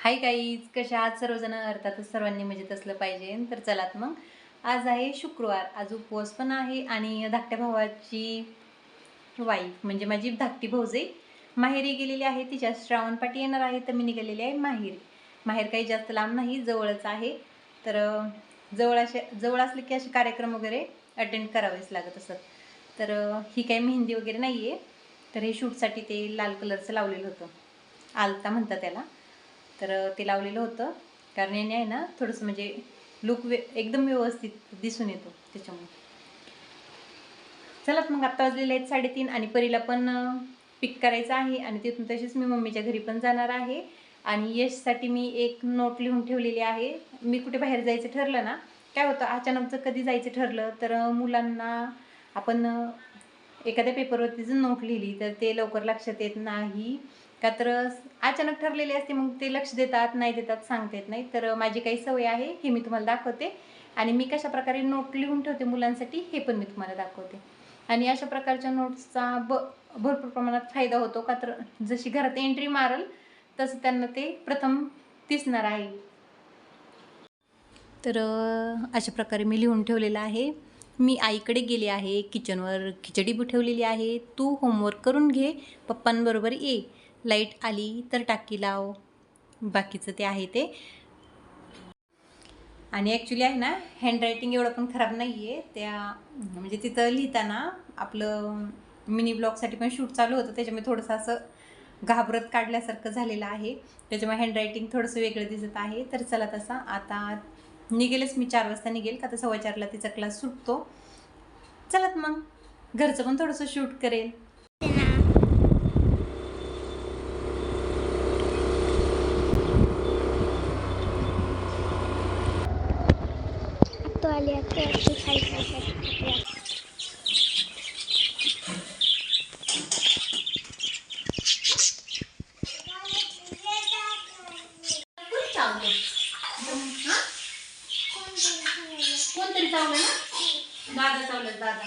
Hi guys कशा आज सर्वजण? अर्थातच सर्वांनी मजेत असलं पाहिजे. तर चलात मग आज आहे शुक्रवार. आज उपवास पण आहे आणि धाकट्या भावाची वाईफ म्हणजे माझी धाकटी भाऊजे माहेरी गेलेली आहे. तिच्या श्रावण पाठी येणार आहे तर मी निघालेली आहे माहेर. माहेर काही जास्त लांब नाही जवळच आहे. तर जवळ असे जवळ असले की असे कार्यक्रम वगैरे अटेंड करावेच लागत असत. तर ही काही मेहंदी वगैरे नाही आहे तर हे शूटसाठी ते लाल कलरचं लावलेलं होतं. आलता म्हणतात त्याला. तर ते लावलेलं होतं. कारण याने आहे ना थोडंसं म्हणजे लुक वे एकदम व्यवस्थित दिसून येतो त्याच्यामुळे. चला मग आत्ता वाजलेले आहेत साडेतीन आणि परीला पण पिक करायचं आहे आणि तिथून तशीच मी मम्मीच्या घरी पण जाणार आहे. आणि यशसाठी मी एक नोट लिहून ठेवलेली आहे. मी कुठे बाहेर जायचं ठरलं ना काय होतं अचानक जर कधी जायचं ठरलं तर मुलांना आपण एखाद्या पेपरवरती जर नोट लिहिली तर ते लवकर लक्षात येत नाही. का तर अचानक ठरलेली असते मग ते लक्ष देतात नाही देतात सांगता येत नाही. तर माझी काही सवय आहे हे मी तुम्हाला दाखवते. आणि मी कशा प्रकारे नोट लिहून ठेवते मुलांसाठी हे पण मी तुम्हाला दाखवते. आणि अशा प्रकारच्या नोट्सचा ब भरपूर प्रमाणात फायदा होतो. का तर जशी घरात एंट्री मारल तसं त्यांना ते प्रथम दिसणार आहे. तर अशा प्रकारे मी लिहून ठेवलेलं आहे. मी आईकडे गेले आहे किचनवर खिचडी बी ठेवलेली आहे. तू होमवर्क करून घे पप्पांबरोबर ये. लाइट आली तर टाकी लाव. बाकीचं ते आहे ते. आणि ॲक्च्युली आहे ना हँडरायटिंग एवढं पण खराब नाही आहे त्या म्हणजे तिथं लिहिताना आपलं मिनी ब्लॉगसाठी पण शूट चालू होतं. त्याच्यामुळे थोडंसं असं घाबरत काढल्यासारखं झालेलं आहे. त्याच्यामुळे हँडरायटिंग थोडंसं वेगळं दिसत आहे. तर चला तसा आता निघेलच मी चार वाजता निघेल. का तसं सव्वा चारला तिचा क्लास सुटतो. चलात मग घरचं पण थोडंसं शूट करेल तो आली आता ती खाली खाली कोणतरी चावलं ना? दादा चावलं दादा.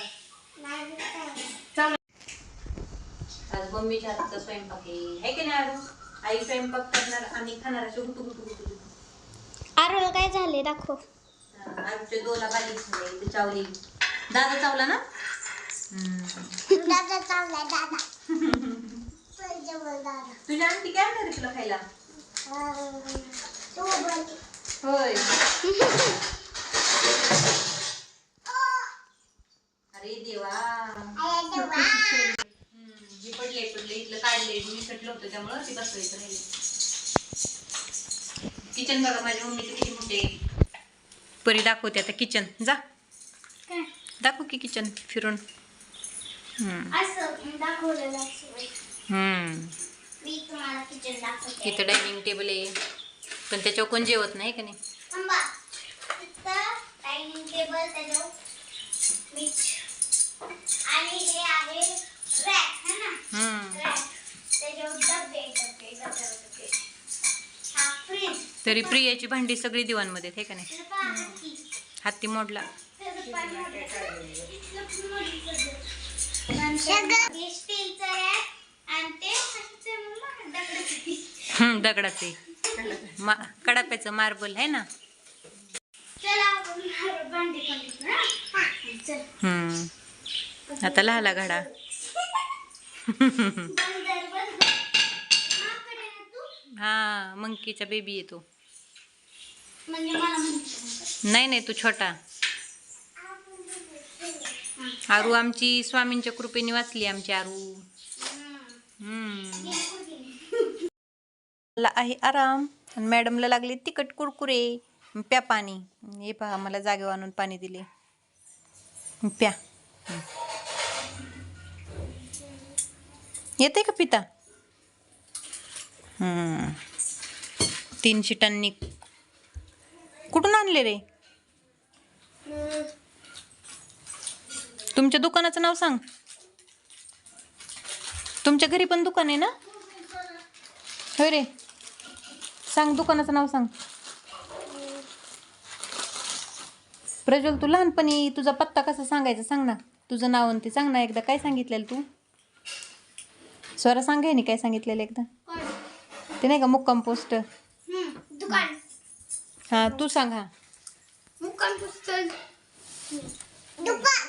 चावलं. आज मम्मीच्या हातचा स्वयंपाक आहे. की नाही आज आई स्वयंपाक करणार आणि खाणार असे गुटू गुटू गुटू आरोला काय झाले दाखव आजचे दोला इथे चावली. दादा चावला ना. दादा चावला दादा. दादा. तुझी आंटी काय आणणार तुला खायला? होय. अरे देवा. हे पडले पडले इथलं काढले मी सटलं होतं त्यामुळं ते बसवायचं राहिले. किचन बघा माझ्या मम्मीचं किती मोठे आहे. परी दाखवते आता किचन जा. दाखव की किचन फिरून. तिथं डायनिंग टेबल आहे. पण त्याच्यावर कोण जेवत नाही का नाही? डायनिंग टेबल त्याच्यावर आणि हे आहे रॅक है ना हम्म. रॅक त्याच्यावर डबे डबे डबे डबे हा फ्रीज तरी प्रियाची भांडी सगळी दिवाणमध्ये हे का नाही? हत्ती मोडला. दगडाचे. मा कडाप्याचं मार्बल आहे ना? हम्म. आता लहाला घडा. हा मंकीचा बेबी येतो म्हणजे नाही नाही तू छोटा. आरू आमची स्वामींच्या कृपेने वाचली आमची आरू. मला आहे आराम. आणि मॅडमला लागले तिखट कुरकुरे. प्या पाणी. हे पहा मला जागेवर आणून पाणी दिले. प्या. येते का पिता? हम्म. तीन शिटांनी आणले रे? तुमच्या दुकानाचं नाव सांग. तुमच्या घरी पण दुकान आहे ना? होय रे. सांग दुकानाचं नाव सांग. प्रज्वल तू लहानपणी तुझा पत्ता कसा सांगायचा सांग ना. तुझं नाव आणि ते सांग ना एकदा. काय सांगितलेलं तू? स्वरा सांग आहे काय सांगितलेलं एकदा. ते नाही का मुक्काम पोस्ट हा तू सांगा मुक्काम पुस्तक. दुकान.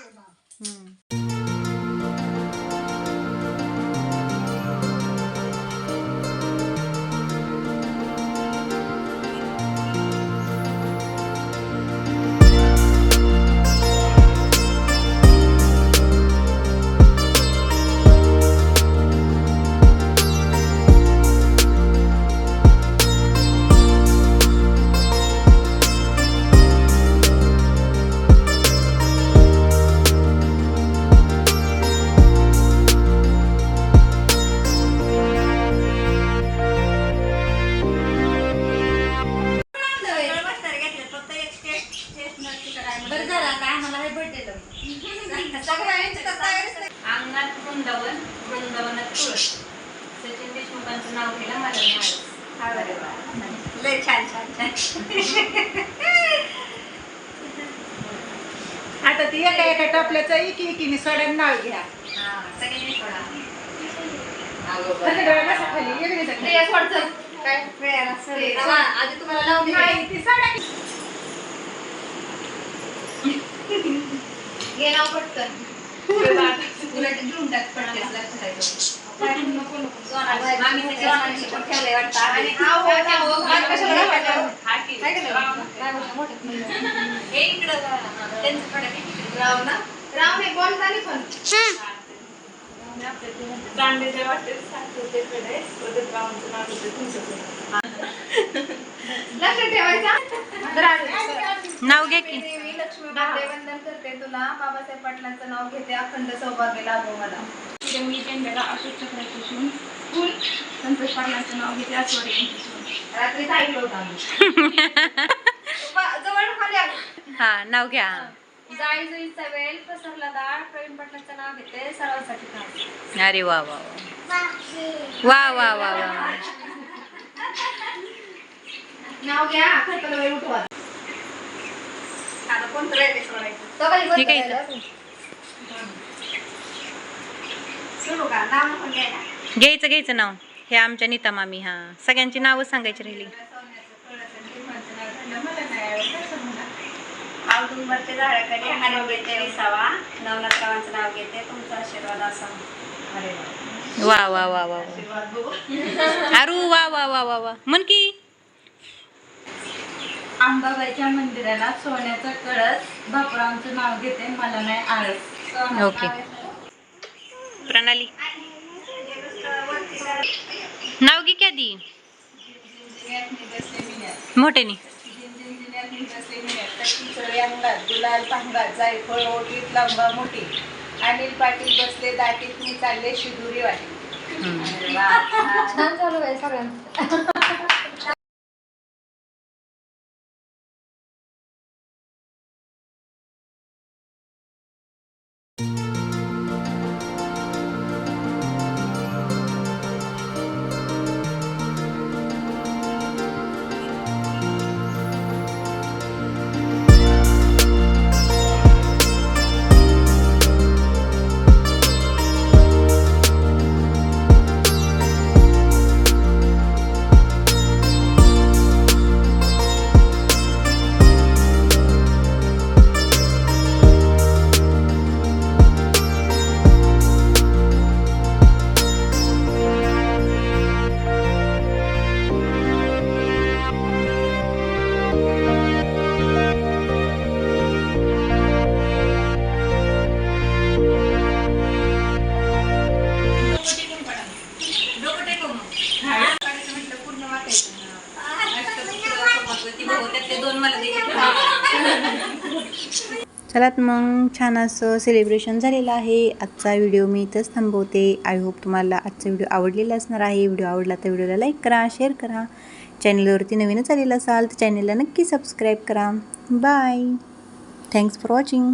लय छान छान छान. आता ती एका एका टपल्याचं एकी एकीने सोड्यानं नाव घ्या. हा. हा, आधी तुम्हाला लावून ती सोडा. घे नाव पटकन. उलट घेऊन टाक पटकन, लक्षात आहे तो. पण राव पण. लक्षात ठेवायचं नाव घे की देवी लक्ष्मी बाबडे वंदन करते तुला बाबासाहेब पाटलांचं नाव घेते अखंड सौभाग्य लाभो मला मी त्यांच्याला अशोक चक्राचं शिवून फुल संतोष पाटलांचं नाव घेते आस्वाद यांचं शिवून रात्री ऐकलं होतं आम्ही जवळ खाली आलं. हा नाव घ्या जाई जुईचा वेळ पसरला दाळ प्रवीण पाटलांचं नाव घेते सरावासाठी खास अरे वा वा वा वा वा वा वा नाव घ्या खरकल वेळ उठवा आता कोणतं राहिले सोडायचं तो खाली ठीक आहे बसलेला इथं. सुरू का? नाव नको घ्यायला घ्यायचं घ्यायचं नाव. हे आमच्या नीता मामी हा. सगळ्यांची नावं सांगायची राहिली. औदुंबरच्या झाडाकडे हरिभेटे विसावा. नवनाथरावांचं नाव घेते. तुमचा आशीर्वाद असावा अरे वा. वा वा वा. अरू वा. वा वा वा वा म्हण की. अंबाबाईच्या मंदिराला सोन्याचा कळस. बापरांचं नाव घेते. मला नाही आळस. ओके प्रणाली. नाव घे क्या दी मोठ्यानी. गुलाल मोठी अनिल पाटील बसले दाटीत मी चालले शिदुरी वाटी छान चालू आहे सगळ्यांचं. चला मग छान असं सेलिब्रेशन झालेलं आहे. आजचा व्हिडिओ मी इथंच थांबवते. आय होप तुम्हाला आजचा व्हिडिओ आवडलेला असणार आहे. व्हिडिओ आवडला तर व्हिडिओला लाईक करा शेअर करा. चॅनलवरती नवीनच आलेला असाल तर चॅनलला नक्की सबस्क्राईब करा. Bye thanks for watching